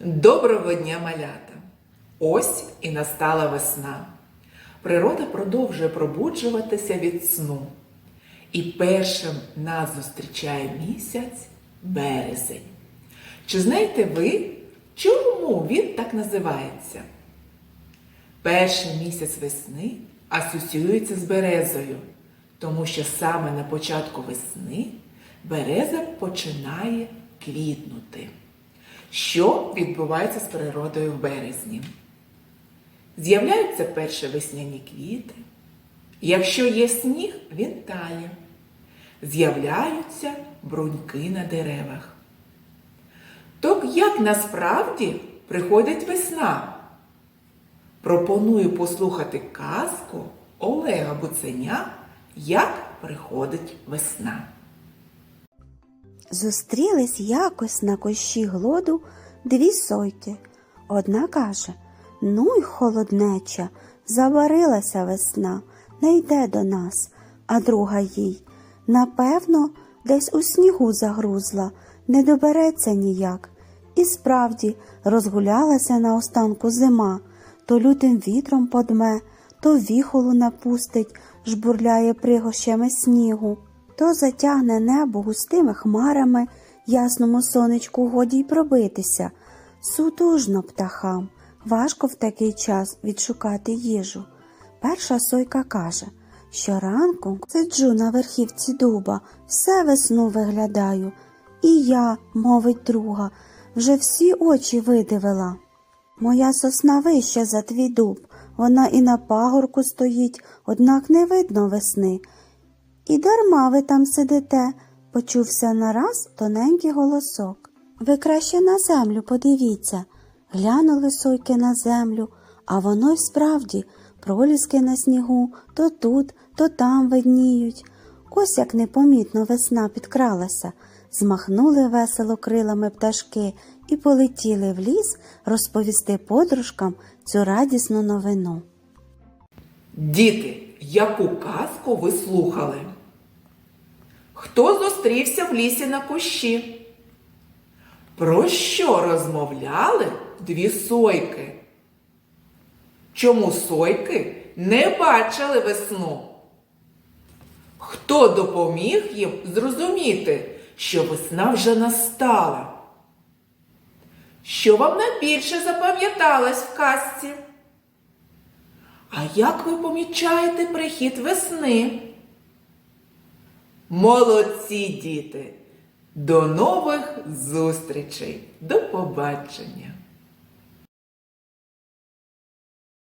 Доброго дня, малята! Ось і настала весна. Природа продовжує пробуджуватися від сну. І першим нас зустрічає місяць березень. Чи знаєте ви, чому він так називається? Перший місяць весни асоціюється з березою, тому що саме на початку весни береза починає квітнути. Що відбувається з природою в березні? З'являються перші весняні квіти. Якщо є сніг, він тає. З'являються бруньки на деревах. То як насправді приходить весна? Пропоную послухати казку Олега Буценя Як приходить весна. Зустрілись якось на кущі глоду дві сойки. Одна каже Ну й холоднеча, заварилася весна, не йде до нас, а друга їй напевно, десь у снігу загрузла, не добереться ніяк. І справді розгулялася на останку зима, то лютим вітром подме, то віхолу напустить, жбурляє пригощами снігу, то затягне небо густими хмарами, ясному сонечку годі й пробитися. Сутужно птахам, важко в такий час відшукати їжу. Перша сойка каже, що ранку сиджу на верхівці дуба, все весну виглядаю. І я, мовить друга, вже всі очі видивила. Моя сосна вища за твій дуб, вона і на пагорку стоїть, однак не видно весни. І дарма ви там сидите, почувся нараз тоненький голосок. Ви краще на землю подивіться. Глянули сойки на землю, а воно й справді проліски на снігу то тут, то там видніють. Ось як непомітно весна підкралася, змахнули весело крилами пташки і полетіли в ліс розповісти подружкам цю радісну новину. Діти, яку казку ви слухали? Хто зустрівся в лісі на кущі? Про що розмовляли дві сойки? Чому сойки не бачили весну? Хто допоміг їм зрозуміти, що весна вже настала? Що вам найбільше запам'яталось в казці? А як ви помічаєте прихід весни? Молодці діти! До нових зустрічей! До побачення!